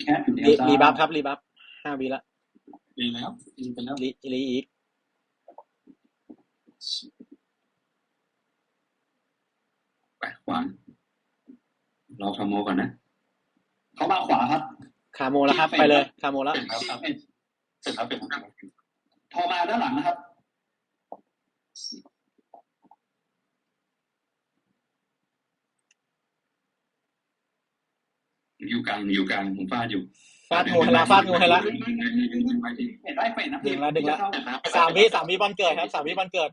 แคทอยู่แนวรีซ้ายรีบัฟครับรีบัฟห้าวิละดีแล้วดีไปแล้วรีรีอีกไปขวาเราทำโมก่อนนะเขามาขวาครับคาโมแล้วครับ ไปเลยคาโมแล้วเสร็จแล้วครับเสร็จแล้วเป็นแล้วทอมาด้านหลังนะครับ อยู่กลางอยู่กลางผมฟาดอยู่ฟาดงูให้ละฟาดงูให้ละเห็นได้เฟดนะดึงแล้วดึงแล้วเข้าเสร็จแล้วสามวิสามวิบอลเกิดครับสามวิบอลเกิด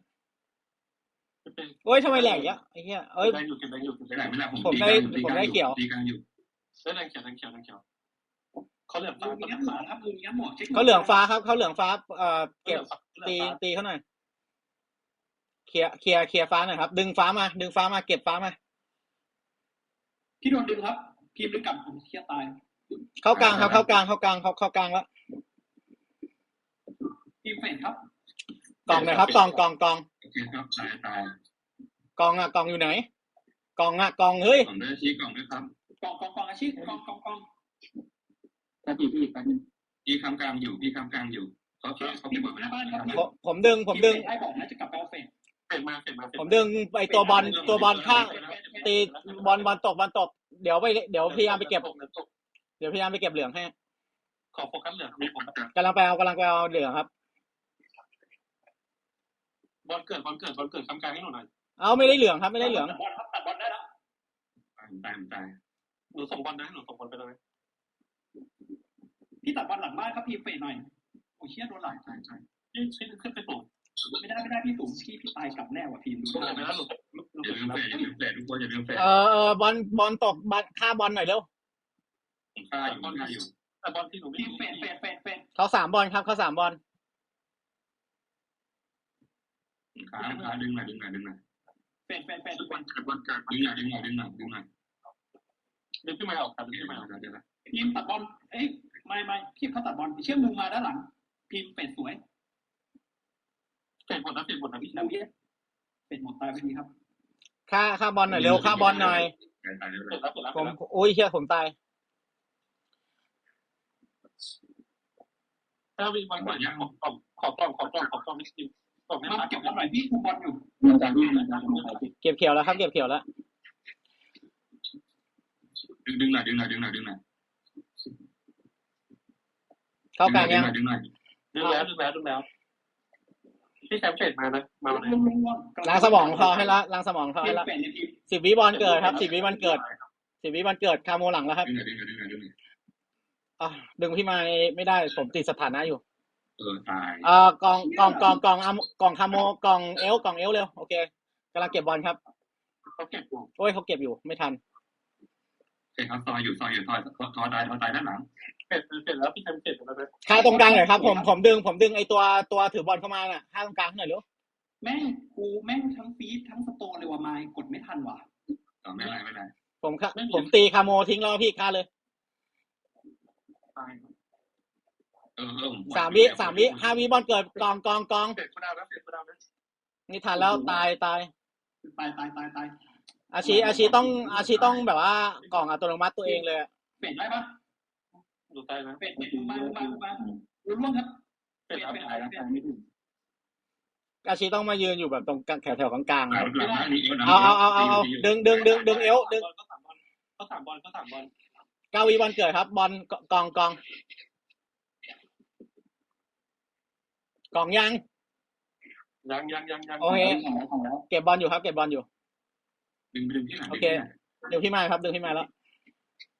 โอ้ยทำไมแหลกอย่างเงี้ยไอ้เหี้ยเอ้ยได้อยู่เก็บได้อยู่เก็บไม่ได้ได้อยู่ไม่ได้ผมผมได้ตีกลางผมได้เขียวตีกลางอยู่ได้แรงเขียวแรงเขียวแรงเขียวเขาเหลืองลุฟ้างมีน้ำหมอครับลุงมีน้ำหมอช็คเขาเหลืองฟ้าครับเขาเหลืองฟ้าเอ่อเก็บตีตีตีเขาหน่อยเคลียร์เคลียร์เคลียร์ฟ้าหน่อยครับ ดึงฟ้ามา ดึงฟ้ามาเก็บฟ้ามาพี่โดนดึงครับ พิมพ์ดึงกลับผมเชี่ยตาย เข้ากลางครับ เข้ากลางเข้ากลางเขาเข้ากลางแล้วพิมพ์เฟดครับกล่องหน่อยครับกล่องกล่องกล่องโอเคครับตายตายกล่องอะกล่องอยู่ไหนกล่องอะกล่องเฮ้ยกล่องด้วยชี้กล่องด้วยครับกองกองกองอาชีพกองกองกองถ้าพี่พี่แป๊บนึงพี่คำกลางอยู่พี่คำกลางอยู่เขาเขาเขาพี่ไปบบออกกหน้าบ้านครับผมผมดึงผมดึงไอ้บอกนะจะกลับไปเอาเฟดเสร็จมาเสร็จมาผมดึงไอตัวบอลตัวบอลข้างตีบอลบอลตกบอลตก เดี๋ยวไปเดี๋ยวพยายามไปเก็บ เดี๋ยวพยายามไปเก็บเหลืองให้ขอโฟกัสเหลืองมีผมกำลังไปเอากำลังไปเอาเหลืองครับ บอลเกิดบอลเกิดบอลเกิดคำกลางให้หนูหน่อยเอาไม่ได้เหลืองครับ ไม่ได้เหลืองตัดบอลครับตัดบอลได้แล้วตายตายตายหนูส่งบอลนะหนูส่งบอลไปเลยพี่ตัดบอลหลังบ้านครับพิมพ์เฟดหน่อยโอ้เชี่ยโดนหลังตายตายนี่ชิ้นขึ้นไปสูงไม่ได้ไม่ได้พี่สูงพี่พี่ตายกลับแน่ว่ะพิมพ์ดูสูงไปแล้วหนูหนู อย่าลืมแล้วเฟดอย่าลืมเฟดทุกคนอย่าลืมเฟดเออเออบอลบอลตกบอลฆ่าบอลหน่อยเร็วผมฆ่าอยู่ผมฆ่าอยู่แต่บอลที่หนูไม่พิมพ์เฟดเฟดเฟดเฟดเขาสามบอลครับเขาสามบอลผมฆ่าผมฆ่าดึงหน่อยดึงหน่อยดึงหน่อยเฟดเฟดเฟดดึงหน่อยดึงหน่อยดึงหน่อยดึงหน่อยดึงหน่อยดึงขึ้นมาออกครับดึงเดี๋ยขึ้วนมาออกเดี๋ยวเดี๋ยวพิมพ์ตัดบอลเอ้ยไม่ไม่พี่เขาตัดบอลเชื่อมมุมมาด้านหลัง พิมพ์เฟดสวยเสร็จหมดนะเสร็จหมดนะพี่แล้วเนี้ยเฟดหมดตายไปดีครับ ฆ่าฆ่าบอลหน่อยเร็วฆ่าบอลหน่อยตายตายเร็วเสร็จแล้วเสร็จแล้วผมอุ้ยเฮียผมตายถ้าวิ่งบอลก่อนขอกล้องขอกล้องขอกล้องขอกล้องนิดนึงกล้องไม่มามาเก็เก็บบอลแล้วหน่อยพี่คุมบอลอยู่ตายตายเก็บเขียวแล้วครับ เก็บเขียวแล้วดึงดึงหน่อยดึงหน่อยดึงหน่อยดึงหน่อยเข้ากลางยังดึงหน่อยดึงแล้วดึงแล้วดึงแล้ว พี่แชมป์เสร็จมานะมาลวันงไหนลงลงลงล้างสมองพอให้ละล้างสมองพอพิให้มละพ์เฟดในพิมพ์สิบวิบอลเกิดครับสิบวิบอลเกิดสิบวิบอลเกิดคาโมหลังแล้วครับดึงหน่อยดึงหน่อยดึงหน่อยดึงหน่อยอะดึงพี่มาไม่ได้ผมติดสถานะอยู่ เออตายเอ่อกองกองกองกองอะกองคาโมกองเอลกองเอลเร็วโอเคกำลังเก็บบอลครับเขาเก็บอยู่โอ้ยเขาเก็บอยู่ไม่ทัน เฮ้ยเขาซอยอยู่ซอยอยู่ซอยทอตายทอตายด้านหลังเสร็จเสร็จแล้วพี่แชมป์เสร็จแล้วนะค่าตรงกลางหน่อยครับผมผมดึงผมดึงไอตัวตัวถือบอลเข้ามาน่ะค่าตรงกลางหน่อยเร็วแม่งกูแม่งทั้งฟีดทั้งสโตนเลยว่ะไมค์กดไม่ทันว่ะต่อไม่ได้ไม่ได้ผมค่ะผมตีคาโมทิ้งแล้วพี่ค่าเลยตายเออเออสามวิสามวิห้าวิบอลเกิดกองกองกองเสร็จกูดาวแล้วเสร็จกูดาวแล้วนี่ทันแล้วตายตายตายตายตายตาย อาชีอาชีต้องอาชีต้องแบบว่ากล่องอัตโนมัติตัวเองเลยอะเฟดได้ปะหนูตายนะเฟดเฟดมามามาลุ้นร่วงครับเสร็จแล้วเฟดตายแล้วเฟดอาชีต้องมายืนอยู่แบบตรงกลางแถวแถวๆกลางๆหลัอะงหลังนะนี่เอวนะเอาเอาเอาเอาเอาดึงดึงดึงดึงเอวดึงก็สามบอลก็สามบอลก็สามบอลเก้าวิบอลเกิดครับ บอลกองกองกองยังยังยังยังยังโอเคเก็บบอลอยู่ครับ เก็บบอลอยู่ ดึงดึงที่หลังดึงพี่มาครับ ดึงพี่มาแล้ว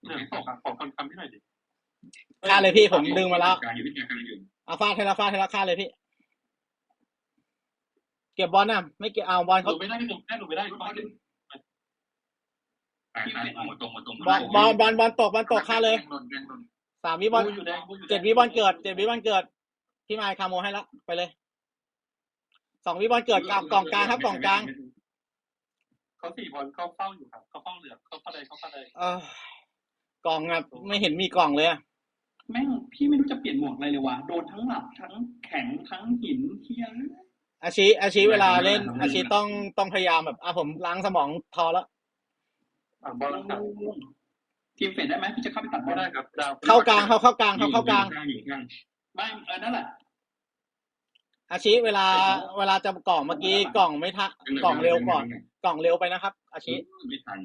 เนี่ยขอขอคำคำที่หน่อยดิฆ่าเลยพี่ผมดึงมาแล้วการอยู่ที่การอยู่เอาฟาดให้ละฟาดให้ละฆ่าเลยพี่ เก็บบอลน่ะไม่เก็บเอาบอลหเขานูไม่ได้หนูแค่หนูไม่ได้ลุ้นก็บอลดึงตายตายตรงมาตรงมาตรงบอลบอลบอลบอลตกบอลตกฆ่าเลยแดงโดนแดงโดนสามวิบอลอยู่แดงอยู่แดงเจ็ดวิบอลเกิดเจ็ดวิบอลเกิดพี่มายคาโมให้ละไปเลยสองวิบอลเกิดกลางกล่องกลางครับกล่องกลาง เขาสี่บอลเขาเฝ้าอยู่ครับเขาเฝ้าเหลืองเขาเข้าใดเขาเข้าใดเออกล่องอะไม่เห็นมีกล่องเลยอะแม่งพี่ไม่รู้จะเปลี่ยนหมวกอะไรเลยว่ะโดนทั้งหลับทั้งแข็งทั้งหินเทียนอาชีอาชีเวลาเล่น อาชีต้องต้องพยายามแบบอะผมล้างสมองพอแล้วสามบอลแล้วครับทีมเฟดได้ไหมพี่จะเข้าไปตัดบอไม่ลได้ครับดาวเข้ากลางเขาเข้ากลางเขาเข้ากลางข้างอยู่ข้างไม่เออนั่นแหละ อาชิเวลาเวลาจะกล่องเมื่อกี้กล่องไม่ทักกล่องเร็วก่อน กล่องเร็วไปนะครับ อาชิไม่ทัน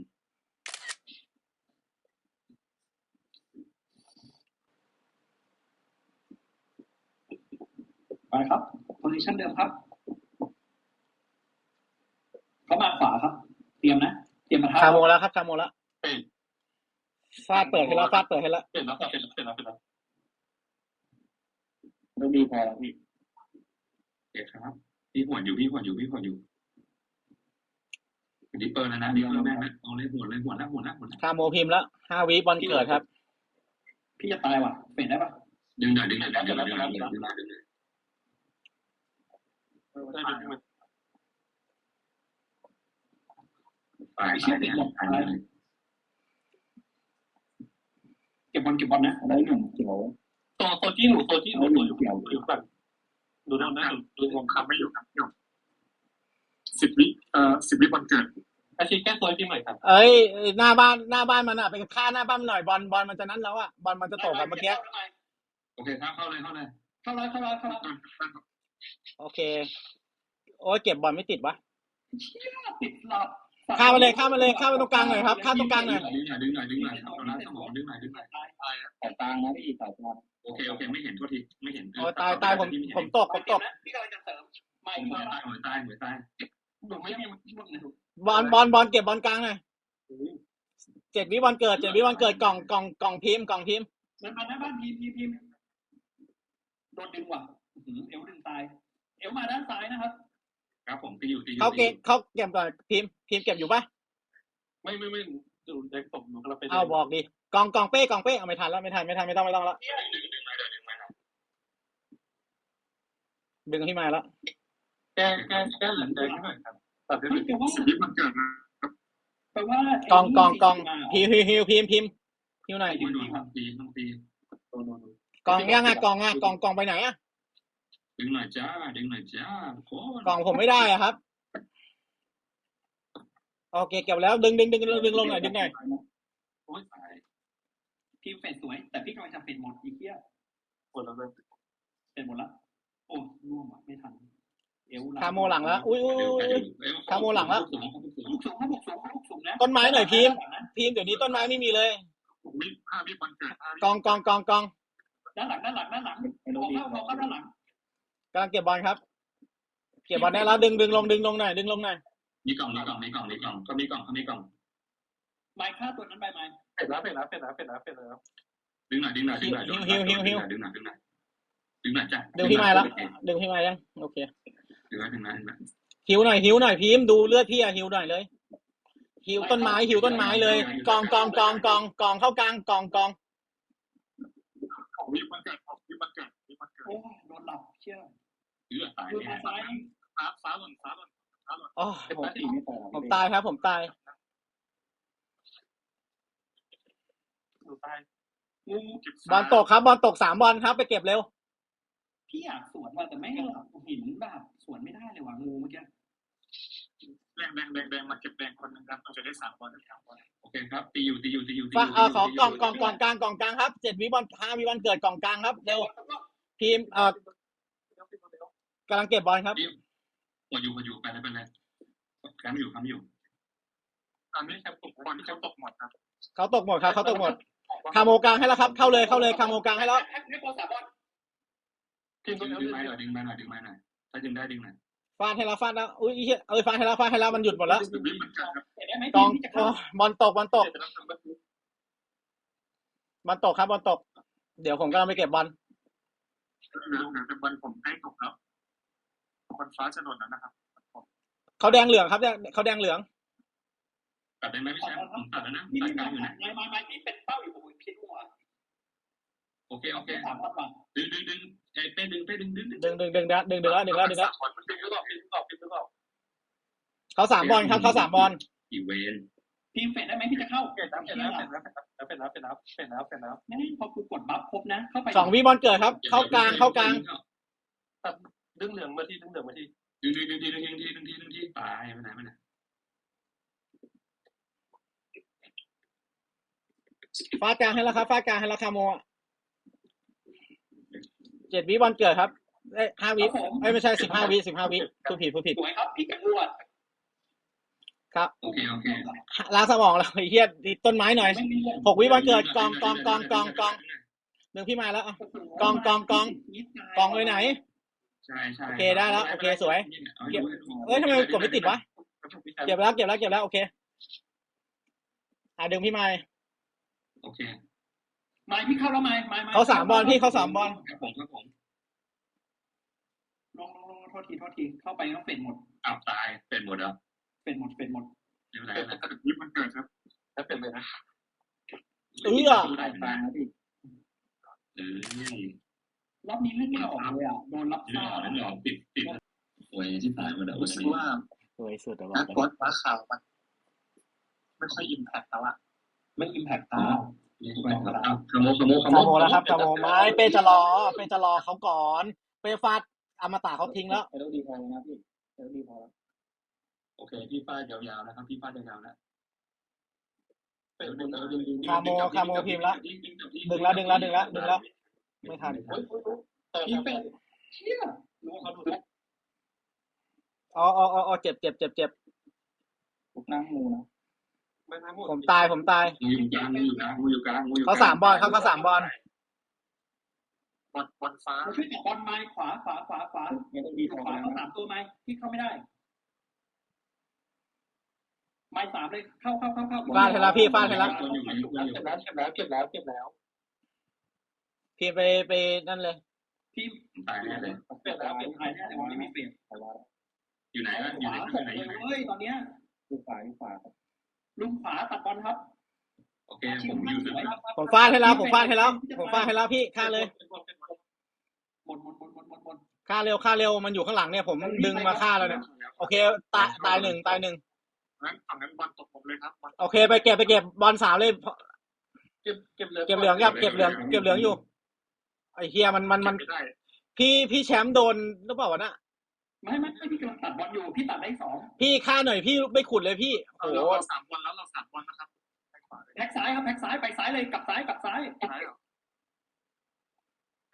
ไปครับโพซิชันเดิมครับเขามาขวาครับ เตรียมนะเตรียมมาท้าคาโมแล้วครับคาโมแล้วเป็นฟาดเปิดให้แล้วฟาดเปิดให้แล้วเป็นแล้วเป็นแล้วเป็นแล้วเป็นแล้วไม่ดีพอแล้วพี่ เด็กครับ พี่หวนอยู่พี่หวนอยู่พี่หวนอยู่ดิปเปอร์แล้วนะดิปเปอร์แม่งนะเอาเลยหวนเลยหวนแล้วหวนแล้วหวนแล้วคาโมพิมพ์แล้วห้าวิบอลเกิดครับ พี่จะตายว่ะเฟดได้ปะดึงหน่อยดึงหน่อยดึงหน่อยดึงหน่อยดึงหน่อยดึงหน่อยดึงหน่อยได้เป็นมันตายตายเนี่ยตายเลยเก็บบอลเก็บบอลนะอะไรหนึ่งเขียวโซโซจี้หนูโซจี้หนูตัวอยู่อยู่แบบ ดูนะนะดูวงคำไม่อยู่ครับสิบวิเอ่อสิบวิวันเกิดอาชีพแก้ตัวที่ใหม่ครับเอ้ยหน้าบ้านหน้าบ้านมันอะไปฆ่าหน้าบ้านมันหน่อยบอลบอลมันจะนั้นแล้วอะบอลมันจะตกแบบเมื่อกี้โอเคครับเข้าเลยเข้าเลยเข้าเลยเข้าเลยเข้าเลยโอเค โอ้ยเก็บบอลไม่ติดวะติดหลับข้ามมาเลยข้ามมาเลยข้ามไปตรงกลางหน่อยครับข้ามตรงกลางหน่อยดึงหน่อยดึงหน่อยดึงหน่อยครับตอนนั้นสมองดึงหน่อยดึงหน่อยสายกลางนะพี่สายกลาง โอเคโอเคไม่เห็นโทษทีไม่เห็นโอ้ยตายตายผมผมตกผมตกพี่กำลังจะเสริมไม่หัวไม่ตายหัวตายหัวตายหนูไม่มีมันหนูบอลบอลบอลเก็บบอลกลางหน่อยเจ็ดวิบอลเกิดเจ็ดวิบอลเกิดกล่องกล่องกล่องพิมพ์กล่องพิมพ์มันมาหน้าบ้านพีพีพีโดนดึงว่ะเอวดึงตาย เอวมาด้านซ้ายนะครับครับผมตีอยู่ตีอยู่เขาเก็บเขาเก็บก่อนพิมพ์พิมพ์เก็บอยู่ปะไม่ไม่ไม่ดูเด็กตกหนูกำลังไปเอาบอกดิกล่องกล่องเป้กล่องเป้เอาไม่ทันแล้วไม่ทันไม่ทันไม่ต้องไม่ต้องแล้ว ดึงดึงมาเดี๋ยวดึงมา ดึงที่มาแล้วแก้แก้แก้เหลืองแดงหน่อยครับตัดได้ไม่เลยแปลว่าสิบวิวันเกิดนะแปลว่ากล่องกล่องกล่องพิมพ์พิมพ์พิมพ์พิมพ์พิมพ์พิมพ์หน่อยโดนโดนตีต้องตีโดนโดนกล่องยังอะกล่องอะกล่องกล่องไปไหนอะดึงหน่อยจ้าดึงหน่อยจ้าโคกล่องผมไม่ได้อะครับโอเคเก็บแล้วดึงดึงดึงดึงดึงลงหน่อยดึงหน่อยโอ้ยตายทีมเฟดสวย แต่พี่กำลังจะเฟดหมดอีกเที่ยหมดแล้วเลยเฟดหมดละ โอ้ร่วงว่ะไม่ทัน เอวคาโมหลังแล้ว อุ้ยอุ้ยเดี๋ยวอุ้ยเดี๋อุ้ยยวคาโมหลังแล้วสูงสูงสูงลูกสูงเขาบุกสูงเขาบุกสูงนะต้นไม้หน่อยพิมพ์พิมพ์เดี๋ยวนี้ต้นไม้ไม่มีเลย วิห้าวิวันเกิดห้าวิกองกองกองกองด้านหลังด้านหลังด้านหลังไม่มรู้องดีเข้ามองเข้าด้านหลังกำลังเก็บบอลครับ เก็บบอลได้แล้วดึงดึงลงดึงลงหน่อยดึงลงหน่อยมีกล่องมีกล่องมีกล่องมีกล่องก็มีกล่องเขามีกล่องไม้ฆ่าตัวนั้นไปไหมเป็นแล้วเป็นแล้วเป็นแล้วเป็นแล้วเป็นแล้วดึงหน่อยดึงหน่อยดึงหน่อยดึงหน่อยดึงหน่อยดึงหน่อย ดึงหน่อยดึงหน่อยจ้าดึงพี่ไม้แล้วดึงพี่ไม้ยังโอเคดึงหน่อยดึงหน่อยดึงหน่อยหิวหน่อยหิวหน่อยพิมพ์ดูเลือดพี่อะหิวหน่อยเลยหิวต้นไม้หิวต้นไม้เลย กองกองกองกองกองเข้ากลางกองกองของวิวันเกิดของวิวันเกิดวิวันเกิดโอ้ยโดนหลับเชื่อเลือดตายดูแน่ทางซ้ายฟ้าฟ้าหล่นฟ้าหล่นฟ้าหล่นอ๋อผมตีไม่ต่อผมตายครับ ผมตายหนูตายงูบอลตกครับบอลตกสามบอลครับ ไปเก็บเร็ว พี่อยากสวนว่ะแต่ไม่หลับหินแบบสวนไม่ได้เลยว่ะงูเมื่อกี้แดงแดงแดงแดงมาเก็บแดงคนนึงครับเราจะได้สามบอลสามบอลโอเคครับตีอยู่ตีอยู่ตีอยู่ฝากเออขอกล่องกล่องกล่องกลางกล่องกลางครับเจ็ดวิบอลห้าวิบอลเกิดกล่องกลางครับเร็วทีมเอ่อกำลังเก็บบอลครับหมดอยู่หมดอยู่ไปเลยไปเลยแคมอยู่แคมอยู่ตอนนี้แคมป์ตกบอลที่เขาตกหมดครับเขาตกหมดครับเขาตกหมดคาโมกลางให้แล้วครับ เข้าเลยเข้าเลยคาโมกลางให้แล้วให้โคสาบอล ทีมดึตัวงนี้ดึงมาหน่อยดึงมาหน่อยดึงมาหน่อยถ้าดึงได้ดึงหน่อยฟาดให้แล้วฟาดแล้วอุ้ยเหี้ยเอ้ยฟาดให้แล้วฟาดให้แล้วมันหยุดหมดแล้วสิบวิมันเกิดครับเห็นได้ไหมกองพี่จะโอ้เข้าบอลตกบอลตกเจ็ดแล้วทำแบบนี้บอลตกครับบอลตก เดี๋ยวผมกำลังไปเก็บบอลเหลือเหลือแต่บอลผมใกล้ตกแล้วบอลฟ้าจะหล่นแล้วนะครับเขาแดงเหลืองครับแดงเขาแดงเหลืองตัดได้ไหมพี่แชมป์ผมตัดแล้วนะพี่ตัดพี่กลางอยู่นะไม้ไม้ไม้ที่เป็นเป้าอยู่ผมพี่หัว โอเคโอเคสามบอลว่ะดึงดึงดึงไอ้เป้ดึงเป้ดึงดึงดึงดึงดึงดึงดึงดึงดึงแล้วดึงแล้วดึงแล้วบอลมันดึงก็ออกดึงก็ออกดึงก็ออกเขาสามบอลครับเขาสามบอลกี่เวนทีมเฟดได้ไหมพี่จะเข้าเปลี่ยนแล้วเปลี่ยนแล้วเปลี่ยนแล้วเปลี่ยนแล้วเปลี่ยนแล้วเปลี่ยนแล้วเปลี่ยนแล้วไม่พอกูกดบัฟครบนะเข้าไปสองวิบอลเกิดครับ เข้ากลางเข้ากลางดึงเหลืองมาที่ดึงเหลืองมาที่ดึงดึงดึงทีดึงทีดึงทีดึงทีดึงทีตายไม่ไหนไม่ไหนฟาดกลางให้แล้วครับฟาดกลางให้แล้วคาโมอะเจ็ดวิบอลเกิดครับเอ้ยห้าวิเอ้ยไม่ใช่สิบห้าวิสิบห้าวิพูดผิดพูดผิดสวยครับพี่กันรวดครับโอเคโอเคล้างสมองแล้วไอ้เหี้ยดีต้นไม้หน่อยไม่มีเรื่องหกวิบอลเกิดกองกองกองกองกองหนึ่งพี่มาแล้วอะ กองกองกอง กองไว้ไหน ใช่ใช่โอเคได้แล้วโอเคสวยเก็บเอ้ยทำไมกดไม่ติดวะ เก็บแล้วเก็บแล้วเก็บแล้วโอเค อะดึงพี่มาโอเค ไม้พี่เข้าแล้วไม้ไม้ไม้เขาสามบอลพี่เขาสามบอลครับผมครับผมลงลงลงโทษทีโทษทีเข้าไปต้องเป็นหมดอ้าวตายเป็นหมดแล้วเป็นหมดเป็นหมดไม่เป็นไรแต่นะถ้าวิมันเกิดครับ ถ้าเป็นไปนะเอื้อสายกลางนะพี่เออรอบนี้เล่นไม่ออกเลยอะโดนรับไม่ซ่าหล่อไม่หล่อติดติดโอ้ยที่ผ่านมาแล้วรู้สึกว่าสวยสุดอะนักบอกกอล์ฟม้าขาวมันไม่ค่อยอิมแพคแล้วอะไม่อิมแพคตา ขโมยขโมยขคาโมยโมแล้วครับคาโมไม้เป้จะรอ เป้จะรอเขาก่อน เป้ฟาดอมตะเขาทิ้งแล้วเอลดีพอแล้วนะพี่เอลดีพอแล้วโอเคพี่ฟาดยาวๆนะครับพี่ฟาดยาวๆแล้วคาโมคาโมพิมพ์ละดึงแล้วดึงแล้วดึงแล้วดึงแล้วไม่ทันพี่เป็นเชี่ยรู้ว่าเขาดูแล้วอ๋ออ๋ออ๋ออ๋อเจ็บเจ็บเจ็บเจ็บทุกนั่งมูนะ ผมตายผมตายงูอยู่กลางงูอยู่กลางงูอยู่กลางงูอยู่กลางเขาสามบอลครับเขาสามบอลบอลบอลฟ้าเราช่วยจับบอลไม้ขวาขวาขวาขวาเอลดีพอขวาแล้วเขานะสามตัวไม้ที่เข้าไม่ได้ ไม้สามเลยเข้าเข้าเข้าเข้าฟาดให้แล้วพี่ฟาดให้แล้วตัวอยู่อยู่อยู่เก็บแล้วเก็บแล้วเก็บแล้วเก็บแล้วพี่ไปไปนั่นเลยพี่ตายแน่เลยเปลี่ยนแล้วเปลี่ยนไทยแน่แต่ว่าไม่มีเปลี่ยนพอแล้วอยู่ไหนวะขอยู่วาไหนอส่ยู่งไหนอยู่ไหนเลยเว้ยตอนเนี้ยลูกขวาลูกขวาครับ ลุงขวาตัดบอลครับโอเคผมอยู่สสุดวยครับผมฟาดให้แล้วผมฟาดให้แล้วผมฟาดให้แล้วพี่ฆ่าเลยหมดหมดหมดหมดหมดหมดฆ่าเร็วฆ่าเร็วมันอยู่ข้างหลังเนี่ยผมดึงมาฆ่าแล้วเนี่ยโอเคตายตายหนึ่งตายหนึ่งงั้นฝั่งนั้นบอลตกผมเลยครับบอลโอเคไปเก็บไปเก็บบอลสามเลยเก็บเก็บเหลืองเก็บเหลืองครับเก็บเหลืองเก็บเหลืองอยู่ไอ้เฮียมันมันมันไม่ได้พี่พี่แชมป์โดนหรือเปล่าวะน่ะ ไม่ไม่ไม่พี่กำลังตัดบอลอยู่ พี่ตัดได้สองพี่ฆ่าหน่อยพี่ไม่ขุดเลยพี่โอ้เราโหเราสามบอลแล้วเราสามบอลนะครับไปขวาเลยแพ็กซ้ายครับแพ็กซ้ายไปซ้ายเลยกลับซ้ายกลับซ้ายซ้ายเหรอ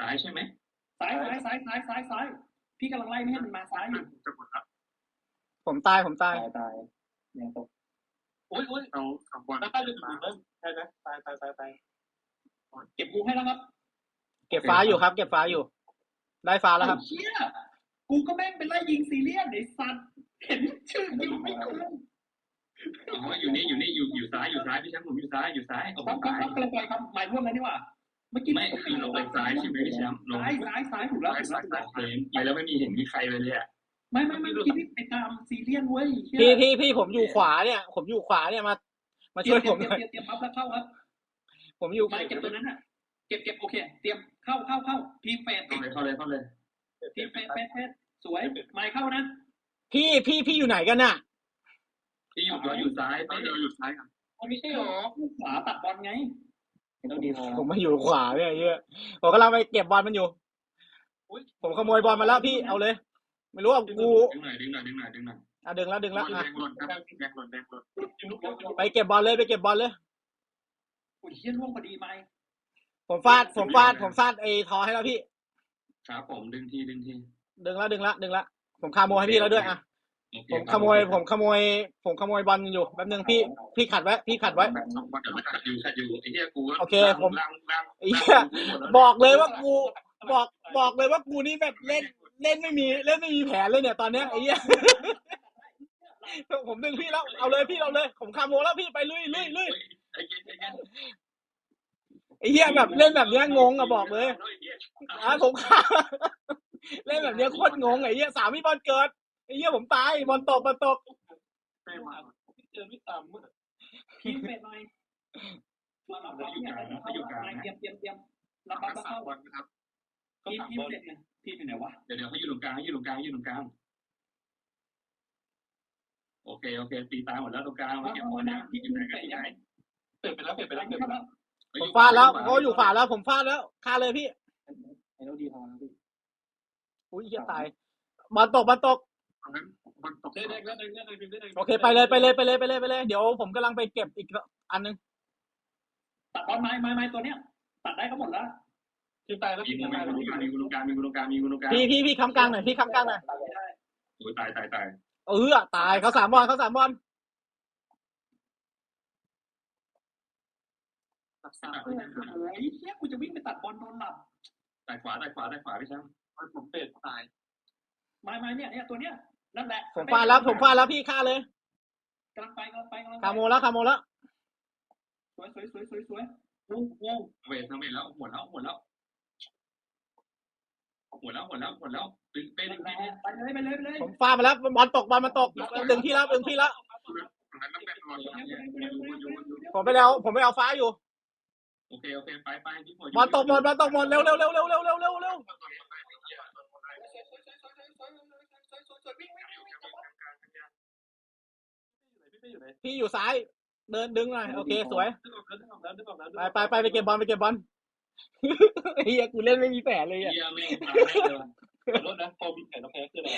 ตายใช่ไหมซ้ายซ้ายซ้ายซ้ายซ้ายซ้ายพี่กำลังไล่ไม่ให้มันมาซ้ายอยู่จะหมดแล้วผมตายผมตายตายตายยังตกโอ้ยโอ้ยเราสามบอลตายเลยใช่ไหมตายตายตายตายเก็บงูให้แล้วครับเก็บฟ้าอยู่ครับ เก็บฟ้าอยู่ ได้ฟ้าแล้วครับ เชี่ย กูก็แม่งเป็นไล่ยิงซีเรียสไอ้สัตว์เห็นชื่อยิงไม่คุ้มอ๋ออยู่นี่อยู่นี่อยู่อยู่ซ้ายอยู่ซ้ายพี่แชมป์ผมอยู่ซ้ายอยู่ซ้ายเอาผครับมครับซ้ายครับกำลังไปครับหมายร่วมแล้วนี่หว่าเมื่อกี้ไม่คือลงไปซ้ายใช่ไหมพี่แชมป์ลงซ้ายซ้ายซ้ายถูกแล้วซ้ายถูกซ้าแล้ยวซ้ายถูกแล้วไปแล้วไม่มีเห็นมีใครเลยเลยอะไม่ไม่ไม่เมื่อกี้พี่ไปตามซีเรียสเว้ยเชี่ยพี่พี่พี่ผมอยู่ขวาเนี่ย ผมอยู่ขวาเนี่ยมามาเตรีช่ยวยมผมเตรีหยมน่อยเตรียมเตรียมปั๊บแล้วเข้าครับผมอยู่ไม่เก็บตัวนั้นอะเก็บเก็บโอเค เตรียมเข้าเข้าเข้าทีมเฟสเข้าเลยเข้าเลยเข้าเลยทีมเฟสเฟสเฟส สวยไม่เข้านะพี่พี่พี่อยู่ไหนกันน่ะพี่อยู่เราอยู่ซ้ายเราไปเดินอยู่ซ้ายกันไม่ใช่หรอขวาตัดบอลไงเอลดีพอผมมาอยู่ขวาเนี่ยเยอะผมกำลังไปเก็บบอลมันอยู่ผมขโมยบอลมาแล้วพี่เอาเลย ไม่รู้ว่ากูดึงหน่อยดึงหน่อยดึงหน่อยดึงหน่อยอะดึงแล้วดึงแล้วแดอะงหล่นครับแดงหล่นแดงหล่นไปเก็บบอลเลยไปเก็บบอลเลยโอ้ยเฮี้ยล่วงพอดีไหมผมฟาดผมฟาดผมฟาดไอ้ทอให้แล้วพี่ครับผมดึงทีดึงที ดึงแล้วดึงแล้วดึงแล้วผมขโมยให้พี่แล้วด้วยอะโอเคผมขโมย ผมขโมย ผมขโมยบอลอยู่แป๊บนึงพี่พี่ขัดไว้พี่ขัดไว้แบบสองบอลเดี๋ยวมันขัดอยู่ขัดอยู่ไอ้เหี้ยกูโอเคผมล่างล่างไอ้เหี้ยบอกเลยว่ากู บอกบอกเลยว่ากูนี่แบบเล่นเล่นไม่มีเล่นไม่มีแผนเลยเนี่ยตอนเนี้ยไอ้เหี้ยผมดึงพี่แล้วเอาเลยพี่เอาเลย ผมขโมยแล้วพี่ไปลุยลุยลุยไอ้เหี้ยไอ้เหี้ยไอ้เหี้ยแบบเล่นแบบเนี้ยงงอะบอกเลยอะผมขา เล่นแบบเนี้ยโคตรงงไอ้เหี้ยสามวิบอลเกิดไอ้เหี้ยผมตายบอลตกบอลตกเป้มาเจอไม่ต่ำมึงทีมเฟสหน่อยมารับรับเนี่ยเตรียมเตรียมเตรียมรับบแล้วสาเข้าบอลนะครับทีมทีมเฟสเนี่ยทีมอยู่ไหนวะเดี๋ยวเดี๋ยวเขาอยู่ตรงกลางอยู่ตรงกลางอยู่ตรงกลางโอเคโอเคตีตาหมดแล้วตรงกลางมาเก็บบอลนะที่อยู่ไหนเฟกันที่ไหนเปลี่ยนไปแล้วเปลี่ยนไปแล้วเปลี่ยนไปแล้วผมฟาดแล้วเขาอยู่ขวาแล้ว ผมฟาดแล้วฆ่าเลยพี่เอลดีพอแล้วพี่ อุ้ยเหี้ยตายบอลตกบอลตกฝั่งนั้นบอลตกได้ได้ได้ได้ได้ได้ได้โอเคไปเลยไปเลยไปเลยไปเลยไปเลย เดี๋ยวผมกำลังไปเก็บอีกอันนึงตัดบอลไม้ไม้ไม้ตัวเนี้ยตัดได้ก็หมดแล้วทีมตายแล้วมีทีมมีตายแล้วมีมีกุลการมีกุลการมีกุลการพี่พี่พี่ค้ำกลางหน่อยพี่ค้ำกลางหน่อยตัดไม่ได้โอ้ยตายตายตายเออตายเขาสามบอลเขาสามบอลโอ้ยเฮียกูจะวิ่งไปตัดบอลโดนหลับตายขวาตายขวาตายขวาพี่ช้าง ผมเป็ดตายไม้ไม้เนี่ยเนี่ยตัวเนี้ยนั่นแหละผมฟาดแล้วผมฟาดแล้วพี่ฆ่าเลยกำลังไปกำลังไปกำลังไปคาโมแล้วคาโมแล้วสวยสวยสวยสวยสวยวู้วู้เวททำเวทแล้วหมดแล้วหมดแล้วหมดแล้วหมดแล้วหมดแล้วดึงเป้ดึงไปเป้เลยไปเลยไปเลยผมฟาดมาแล้วบอลตกบอลมันตกดึงพี่แล้วดึงพี่แล้วนั้นต้องเป็นรอยผมไปเอาผมไปเอาฟ้าอยู่โอเคโอเคไปไปที่หัวบอลตกหมดบอลตกหมดเร็วเร็วเร็วเร็วเร็วเร็วเร็ว เร็วพี่อยู่ซ้าย เดินดึงหน่อยโอเคสวยดึงออกแล้วดึงออกแล้วดึงออกแล้วไปไปไปไปเก็บบอลไปเก็บบอลเฮียกูเล่นไม่มีแผลเลยอะเยี่ยมไม่ตายเลยขอโทษนะพอมีแผลต้องแพ้คืออะไร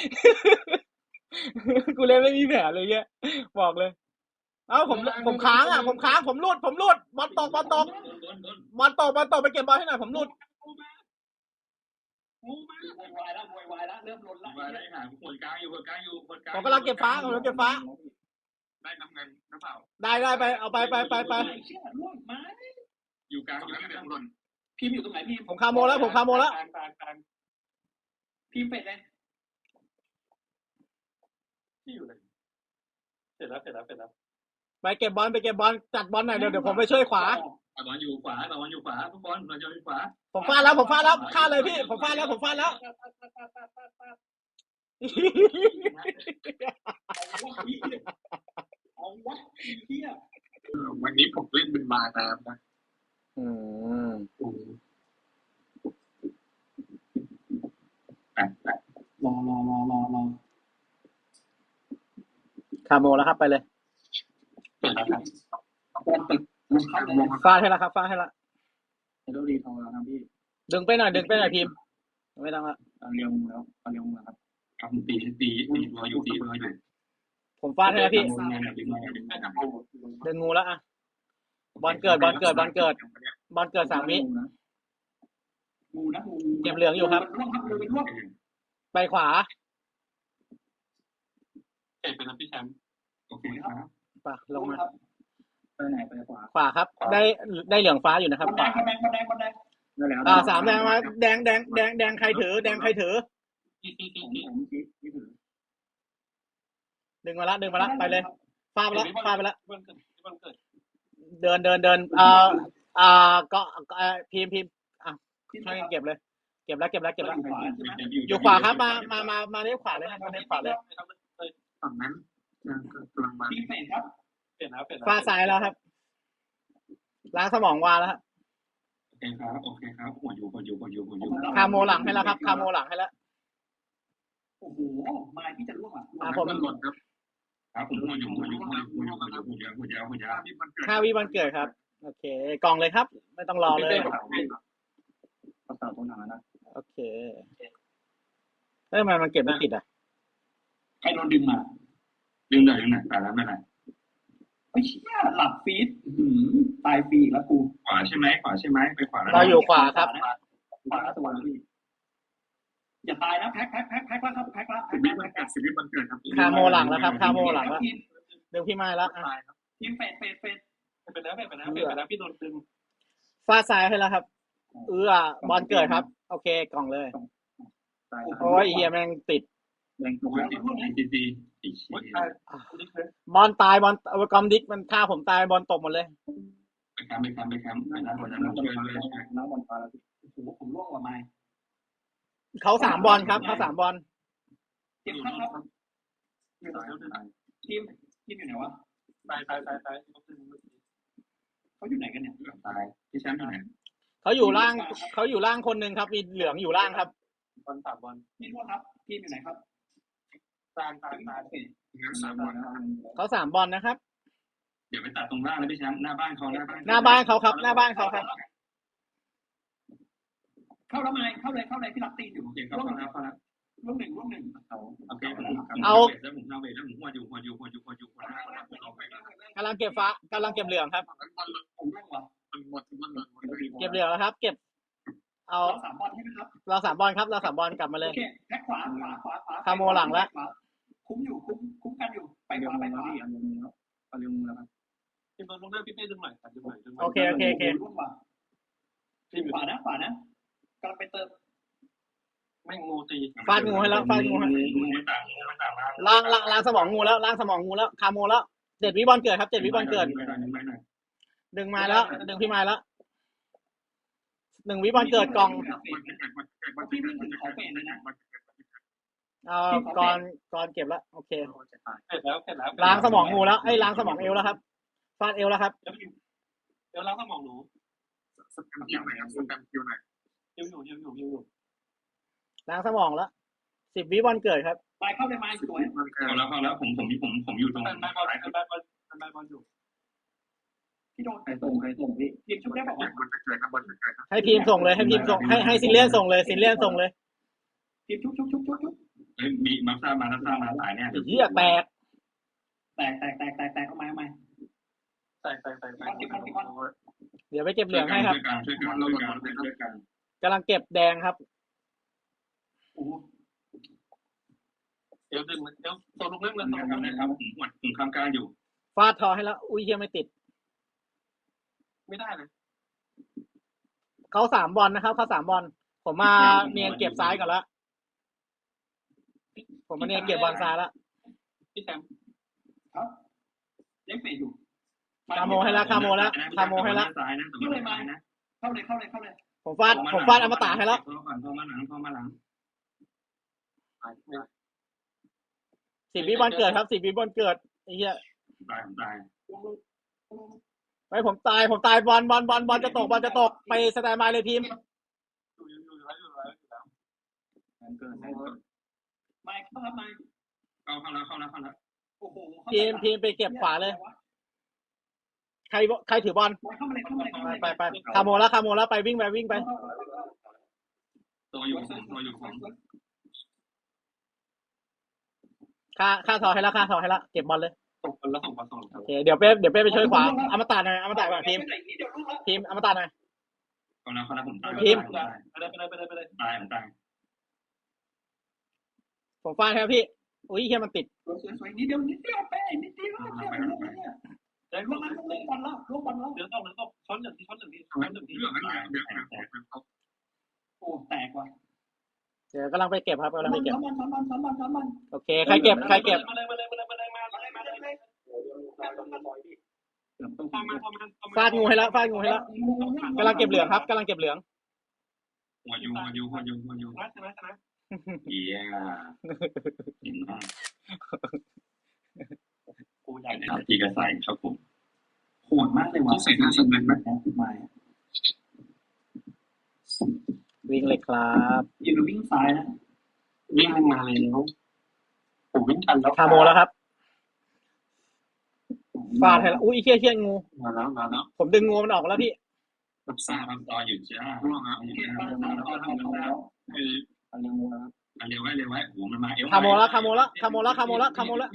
กูเล่นไม่มีแผลเลยเฮียบอกเลย เอ้าผมผมค้างอะผมค้างผมรูดผมรูดบอลตกบอลตกบอลตกบอลตกไปเก็บบอลให้หน่อยผมรูด โวยวายแล้วโวยวายแล้วเริ่มลนแล้วมาได้หาหัวกลางอยู่หัวกลางอยู่หัวกลางผมกำลังเก็บฟ้าผมกำลังเก็บฟ้า ได้น้ำเงินหรือเปล่า ได้ได้ไปเอาไปไปไปไปเชื่อร่วงไม้อยู่กลางตรงอยู่นั้นกเป็ลางนหล่นพิมพ์อยู่ตรงไหนพิมพ์ผมคาโมแล้วผมคาโมแล้วกลางกลางกลางพิมพ์เป็ดเลยพี่อยู่ไหนเสร็จแล้วเสร็จแล้วเสร็จแล้วไปเก็บบอลไปเก็บบอลจัดบอลหน่อยเดี๋ยวเดี๋ยวผมไปช่วยขวา ตะวันอยู่ขวาตะวันอยู่ขวาทุกคนเราจะอยู่ขวาผมฟาดแล้วผมฟาดแล้วฆ่าเลยพี่ ผมฟาดแล้วผมฟาดแล้วเอาวะเฮียวันนี้ผมเล่นเป็นมาน้ำนะอืมรอรอรอรอรอคาโมแล้วครับไปเลย เปิดแล้วครับ บอลตึกลงเข้าเลยฟาดให้ละครับฟาดให้ละเฮโรดีทองแล้วครับพี่ดึงไปหน่อยดึงไปหน่อยพิมพ์ไม่ต้องละตอนเรียวมือแล้วตอนเรียวมือครับทำตีตีตีรัวอยู่ตีรัวอยู่ผมฟาดให้ละพี่ดึงมาดึงมาดึงมาดึงงูแล้วอะบอลเกิดบอลเกิดบอลเกิดบอลเกิดสามวิงูนะงูเก็บเหลืองอยู่ครับร่วงครับงูเป็นร่วงไปขวาเอ็ดเป็นน้ำพี่แชมป์โอเคครับป่ะลงมาครับ ไปไหนไปขวาขวาครับ ได้ได้เหลืองฟ้าอยู่นะครับบันขไดวาบันไดบันไดบันไดได้แล้วอ่าสามแดงมาแดงแดงแดงแดงใครถือ แดงใครถือที่ที่ที่ผมที่ผมคิดที่ถือดึงมาละดึงมาละไปเลยฟาดไปละฟาดไปละที่วันเกิดที่วันเกิดเดินเดินเดินอ่าอ่าก็เอ่อพิมพ์พิมพ์อะช่วยกันเก็บเลย เก็บแล้วเก็บแล้วเก็บแล้วอยู่ขวาใช่ไหมอยู่ขวาครับมามามามาเลี้ยวขวาเลยครับมาเลี้ยวขวาเลย ฝั่งนั้นกำลังมาพิมพ์เป็ดครับ เปลี่ยนแล้วเปลี่ยนแล้วฟ้าซ้ายแล้วครับ ล้างสมองวาแล้วครับโอเคครับโอเคครับหัวอยู่หัวอยู่หัวอยู่หัวอยู่คาโมหลังให้แล้วครับ คาโมหลังให้แล้วโอ้โหไม้ที่จะร่วงอะอะผมมันหล่นครับครับผมหัวอยู่หัวอยู่หัวอยู่หัวอยู่หัวอยู่หัวอยู่หัวอยู่หัวอยู่ที่มันเกิดห้าวิวันเกิดครับ โอเค กล่องเลยครับ ไม่ต้องรอเลยภาษาตรงไหนนะโอเคเอ้ยทำไมมันเก็บไม่ติดอะใครโดนดึงมาดึงหน่อยดึงหน่อยตายแล้วไม่ไหน ไอ้เชี่ยหลับฟีดหืมตายฟรีอีกแล้วกูขวาใช่ไหมขวาใช่ไหมไปขวาแล้วเราอยู่ขวาครับ ขวาตัวพี่อย่าตายนะแพ็คแพ็คแพ็คแพ็คแล้วครับแพ็คแล้วสิบวิมันเกิดสิบวิมันเกิดครับคาโมหลังแล้วครับคาโมหลังแล้ว ทีมดึงพี่ไม้แล้วอะตายครับทีมเป็ดเป็ดเป็ดเป็นแล้วเป็นแล้วเป็นแล้วพี่โดนดึงฟ้าซ้ายให้แล้วครับ เอื้อบอลเกิดครับ โอเคกล่องเลย ตายโอ้ยเฮียแม่งติดแรงตัวตีตีตี ตีตีนี่คือบอลตายบอลเอากอมดิกมันฆ่าผมตายบอลตกหมดเลยไปแคมป์ไปแคมป์ไปแคมป์ไปนะคนนั้นช่วยช่วยช่วยน้องบอลฟ้าแล้วพี่โอ้โหผมร่วงกว่าไม้เขาสามบอลครับเขาสามบอลเก็บเข้าครับทีมทีมอยู่ไหนวะตายตายตายตายเขาอยู่ไหนกันเนี่ยตายพี่แชมป์อยู่ไหนเขาอยู่ล่างเขาอยู่ล่างคนหนึ่งครับ มีเหลืองอยู่ล่างครับบอลสามบอลทีมร่วงครับทีมอยู่ไหนครับ กลางกลางกลางงั้นสามวันเขาสามบอลนะครับเดี๋ยวไปตัดตรงล่างแล้วพี่แชมป์หน้าบ้านเขาหน้าบ้านหน้าบ้านเขาครับ หน้าบ้านเขาครับ เข้าแล้วไหมเข้าเลยเข้าเลยที่รับตีนอยู่โอเคเขาร่วงเข้าแล้วเข้าแล้วร่วงหนึ่งร่วงหนึ่งเขาโอเคผมแล้วผมเข้าเวทแล้วผมหัวอยู่หัวอยู่หัวอยู่หัวอยู่หัวหน้าหัวหน้าหัวหน้ากำลังเก็บฟ้ากำลังเก็บเหลืองครับเก็บเหลืองแล้วครับ เก็บ เอาเราสามบอลใช่ไหมครับเราสามบอลครับเราสามบอลกลับมาเลยเคแบ็คขวาขวาขวาขวาคาโมหลังและขว คุ้มอยู่คุ้มคุ้มกันอยู่ไปขวาไปขวาพี่บอลลงหน้าพี่เป้ดึงหน่อยดึงหน่อยดึงหน่อยโอเคโอเคโอเคร่วงว่ะพี่ขวานะขวานะกำลังไปเติมไม่งูตีฟาดงูให้แล้วฟาดงูให้ไม่ต่างไม่ต่างล้างล้างล้างสมองงูแล้วล้างสมองงูแล้วคาโมแล้วเจ็ดวิบอลเกิดครับเจ็ดวิบอลเกิดไม่ต่างไม่ต่างดึงมาแล้วดึงพี่ไม้แล้วหนึ่งวิบอลเกิดกล่องพี่วิ่งถึงเขาเป็นเลยนะ เอาก่อนก่อนเก็บแล้วโอเคเสร็จแล้วเสร็จแล้วล้างสมองงูแล้วไอ้ยล้างสมองเอวแล้วครับฟาดเอวแล้วครับเดี๋ยวเดี๋ยวล้างสมองหนูสแกนคิวไหนครับสแกนคิวไหนยิวอยู่ยิวอยู่ยิวอยู่ล้างสมองแล้วสิบวิบอลเกิดครับไปเข้าเลยไม้สวยมันเกิเอาดแล้วเอาแล้วผมผมผมผมอยู่ตรงเป็นใบบอลเป็นใบบอลเป็นใบบอลอยู่พี่โดนใครส่งใครส่งพี่ทีมชุบได้บอกว่ามันจะเกิดนะมันจะเกิดนะให้ทีมส่งเลยให้ทีมส่งให้ให้ซินเลียนส่งเลยซินเลียนส่งเลยทีมชุบชุบชุบชุบชุบ เฮ้ยมีมาซ่ามาซ่ามาตายเนี่ยไอ้เหี้ยแตก แตกแตกแตกแตกแตกเข้ามาเข้ามาใส่ใส่ใส่ใส่เดี๋ยวไปเก็บเหลืองให้ครับช่วยกันช่วยกันช่วยกันช่วยกันกำลังเก็บแดงครับโอ้โหเดี๋ยวดึงเดี๋ยวโซนลงเรื่องแล้วนะโซนครับลงนะครับผมหมดผมข้างกลางอยู่ฟาดทอให้แล้ว อุ้ยเหี้ยไม่ติด ไม่ได้เลยเขาสามบอลนะครับเขาสามบอลผมมาเนียนเก็บซ้ายก่อนละ ผมมาเนียนเก็บบอลซ้ายละพี่แซมครับเลี้ยงเปย์อยู่คาโมให้ละคาโมละคาโมให้ละซ้ายนะตัวซ้ายนะเข้าเลยเข้าเลยเข้าเลยผมฟาดผมฟาดอมตะให้แล้วพอก่อนพอมาหลังพอมาหลังสิบวิบอลเกิดครับสิบวิบอลเกิดไอ้เหี้ยตายตายไอ้ผมตายผมตายบอลบอลบอลบอลจะตกบอลจะตกไปสแตนบายเลยทีม ไม้เข้าครับไม้เข้าเข้าแล้วเข้าแล้วเข้าแล้วโอ้โหทีมทีมไปเก็บขวาเลย ใครใครถือบอลเข้ามาเลยเข้ามาเลยเข้าไปมาเลยไปไปคาโมแล้วคาโมแล้วไปวิ่งไปวิ่งไป ตัวอยู่ของตัวอยู่ของค่าค่าทอให้แล้วค่าทอให้แล้วเก็บบอลเลยส่งบอลแล้วส่งบอลส่งโอเคเดี๋ยวเป๊ปเดี๋ยวเป๊ปไปช่วยขวาอมตะหน่อยอมตะก่อนทีมเดี๋ยวลูกแล้วทีมอมตะหน่อยเข้าแล้วเข้าแล้วผมตายไปเลยไปเลยไปเลยไปเลยตายผมตาย ผมฟาดครับพี่ อุ้ยเฮียมันติด สวยๆนิดเดียวนิดเดียวแป้นิดเดียวแค่ลูกเนี่ยเดี๋ยวลงมาลงบอลแล้วลงบอลแล้วเดี๋ยวต้องเดี๋ยวต้องช้อนหนึ่งทีช้อนหนึ่งทีช้อนหนึ่งที่เดี๋ยวเดี๋ยวเดี๋ยวเขาโอ้แตกว่ะเดี๋ยวกำลังไปเก็บครับกำลังไปเก็บซ้อมบอลซ้อมบอลซ้อมบอลซ้อมบอลโอเคใครเก็บใครเก็บมาเลยมาเลยมาเลยมาเลยมาเลยมาเลยมาเลยมาพอมาฟาดงูให้แล้วฟาดงูให้แล้วกำลังเก็บเหลืองครับกำลังเก็บเหลืองหัวยูหัวยูหัวยูหัวยูชนะชนะชนะ เยี่ยเห็นไหมกูใหญ่ใส่ทีกระใส่ครับผมโหดมากเลยว่ะต้องใส่หน้าสำเร็จไหมไม้วิ่งเลยครับยืนวิ่งซ้ายนะวิ่งมาแล้วผมวิ่งทันแล้วคาโมแล้วครับฟาดให้แล้วอุ้ยเฮียเฮียงู มาแล้วมาแล้วผมดึงงูมันออกแล้วพี่รับทราบรับต่ออยู่จ้าร่วงอะเก็บมาซ้ายเอาเอา เอาไอ้เร็วไว้เร็วไว้โอ้มันมาเอวคาโมแล้วคาโมแล้วคาโมแล้วคาโมแล้วคาโมแล้ว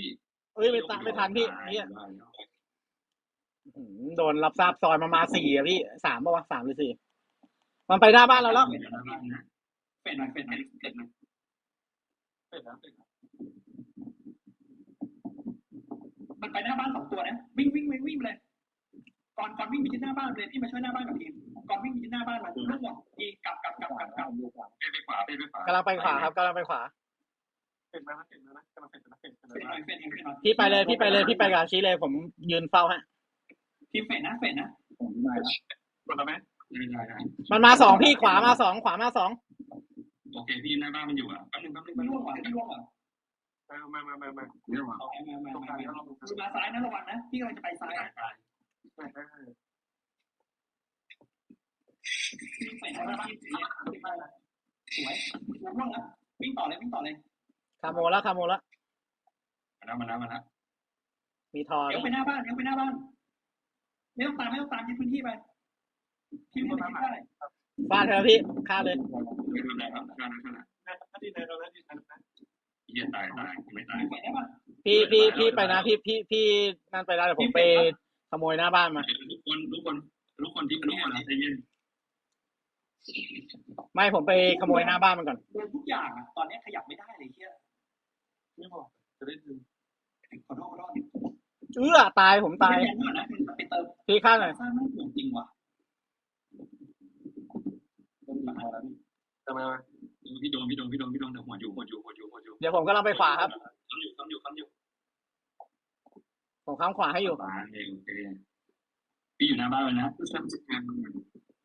เอ้ยไม่ตามไม่ทันพี่เฮียอื้อหือโดนรับทราบซอยมามาสี่อะพี่สามป่าวะสามหรือสี่มันไปหน้าบ้านเราแล้วเป็ดหน่อยเป็ดหน่อยเป็ดหน่อยเป็นแล้วเป็นมันไปหน้าบ้านสองตัวนะวิ่งวิ่งวิ่งวิ่งเลยก่อนก่อนวิ่งไปที่หน้าบ้านเลยพี่มาช่วยหน้าบ้านกับทีม ก่อนวิ่งไปที่หน้าบ้านมาลูกบอกอีกลับกลับกลับกลับกลับไปไปขวาไปไปขวากำลังไปขวาครับกำลังไปขวาเป็นแล้วเป็นแล้วนะกำลังเป็นแล้วเป็นเป็ดหน่อยเป็ดหน่อยเป็ดหน่อยพี่ไปเลยพี่ไปเลยพี่ไปกับอาชี้เลยผมยืนเฝ้าฮะทีมเป็ดนะเป็ดนะหมดแล้วไหมได้ได้ได้มันมาสองพี่ขวามาสองขวามาสองโอเคพี่หน้าบ้านมันอยู่อะแป๊บนึงแป๊บนึงไม่แป๊บนึร่วงงว่ะไม่ร่วงว่ะมามามามาเรื่องว่าเอามามาตรงกมาลางแล้วเราดูมาซ้ายนะระวังนะพี่กำลังจะไปซ้าย ตายตายทีมเป็ดนะทีมเป็ดสวยร่วงแล้ววิ่งต่อเลยวิ่งต่อเลยคาโมแล้วคาโมแล้วมาแล้วมาแล้วมาแล้วมีทอเดี๋ยวไปหน้าบ้านเดี๋ยวไปหน้าบ้านไม่ต้องตามไม่ต้องตามยึดพื้นที่ไปทีมเป็ดได้ฟาดเธอพี่ฆ่าเลยไม่เป็นไรครับข้านะข้านะถ้าดีเลยเราแล้วดีนะเยี่ยตายตายไม่ตายทีมเป็ดได้ป่ะพี่พี่พี่ไปนะพี่พี่พี่นั่นไปได้เดี๋ยวผมไปขโมยหน้าบ้านมาทุกคนทุกคนทุกคนคนที่รู้นะใจเย็น ไม่ผมไปขโมยหน้าบ้านมันก่อน โดนทุกอย่างอะตอนนี้ขยับไม่ได้เลยเฮียไม่บอกจะได้ดึงขอโทษขอโทษเอื้อตายผมตาย ไม่แรงมากนะไปเติมพี่ฆ่าหน่อย สร้างไม่ถูกจริงว่ะต้องมีพอแล้วพี่ทำไมวะพี่โดนพี่โดนพี่โดนพี่โดนแต่หัวอยู่หัวอยู่หัวอยู่หัวอยู่เดี๋ยวผมกำลังไปขวาครับ คำอยู่คำอยู่คำอยู่ผมข้ามขวาให้อยู่บ้านเองโอเคพี่อยู่หน้าบ้านเลยนะทำจัดการมัน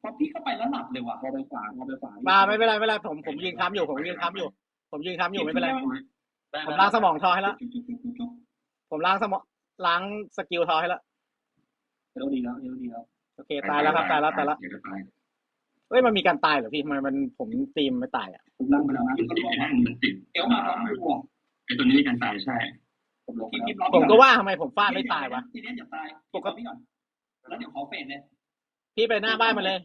พอพี่เข้าไปแล้วหลับเลยว่ะพอไปฝาพอไปฝามาไม่เป็นไรไม่เป็นไรผมผมยืนค้ำอยู่ผมยืนค้ำอยู่ ผมยืนค้ำอยู่ไม่เป็นไรได้ผมล้างสมองทอให้แล้วจุ๊บจุ๊บจุ๊บจุ๊บจุ๊บผมล้างสมองล้างสกิลทอให้แล้วเอวดีแล้วเอวดีแล้วโอเคตายแล้วครับตายแล้วตายแล้วเดี๋ยวก็ตายเอ้ยมันมีการตายเหรอพี่ทำไมมันผมตีมไม่ตายอะผมนั่งไปแล้วนะติดไอ้นั่นมันติดเอวมาพร้อมดูอะไอ้ตัวนี้การตายใช่ผมลงทีมแล้วทีมล็อกผมก็ว่าทำไมผมฟาดไม่ตายวะทีนี้อย่าตายปกติก่อนแล้วเดี๋ยวขอเฟดเลยพี่ไปหน้าบ้านมาเลย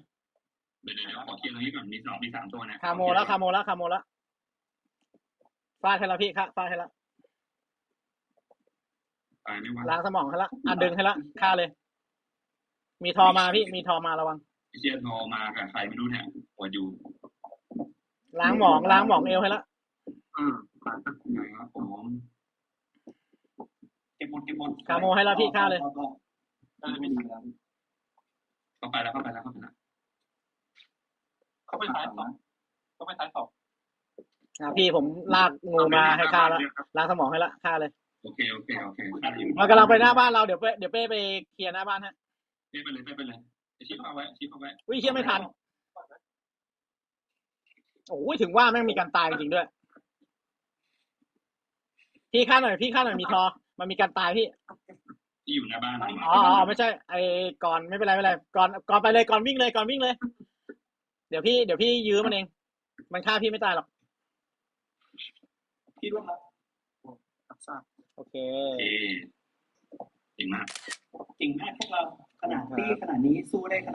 เดี๋ยวเดี๋ยวขอเคลียร์ตรงนี้ก่อนมีสองมีสามตัวนะคาโมแล้วคาโมแล้วคาโมแล้วฟาดให้แล้วพี่ค่ะฟาดให้แล้วตายไม่ว่าล้างสมองให้แล้วอะดึงให้แล้วฆ่าเลย มีทอมาพี่มีทอมาระวังเชียร์โทรมากับใครไม่รู้เนี่ยหัวอยู่ล้างหมองล้างหมองเอวให้แล้วอืมตายสักหน่อยครับผมเก็บหมดเก็บหมดคาโมให้แล้วพี่ฆ่าเลยได้ไม่ดีแล้วเข้าไปแล้วเข้าไปแล้วเข้าไปแล้วเข้า ไปซ้ายสองเข้าไปซ้ายสองอะพี่ผมลากงูมาให้ฆ่าแล้วล้างสมองให้แล้วฆ่าเลยโอเคโอเคโอเคฆ่าอยู่มันกำลังไปหน้าบ้านเราเดี๋ยวเป้เดี๋ยวเป้ไปเคลียร์หน้าบ้านฮะเป้ไปเลยเป้ไปเลยชี้เข้าไว้ชี้เข้าไว้อุ้ยเชี่ยไม่ทันโอ้ยถึงว่าแม่งมีการตายจริงๆด้วย พี่ฆ่าหน่อยพี่ฆ่าหน่อยมีทอ มันมีการตายพี่ที่อยู่หน้าบ้านอ๋ออ๋อไม่ใช่ ไอ้ก่อนไม่เป็นไรไม่เป็นไรก่อนก่อนไปเลยก่อนวิ่งเลยก่อนวิ่งเลย เดี๋ยวพี่เดี๋ยวพี่ยื้อมันเอง มันฆ่าพี่ไม่ตายหรอกพี่ร่วงแล้วรับทราบโอเคโอเคเก่งมาก เก่งมากพวกเราขนาดตี้ขนาดนี้สู้ได้ขนาด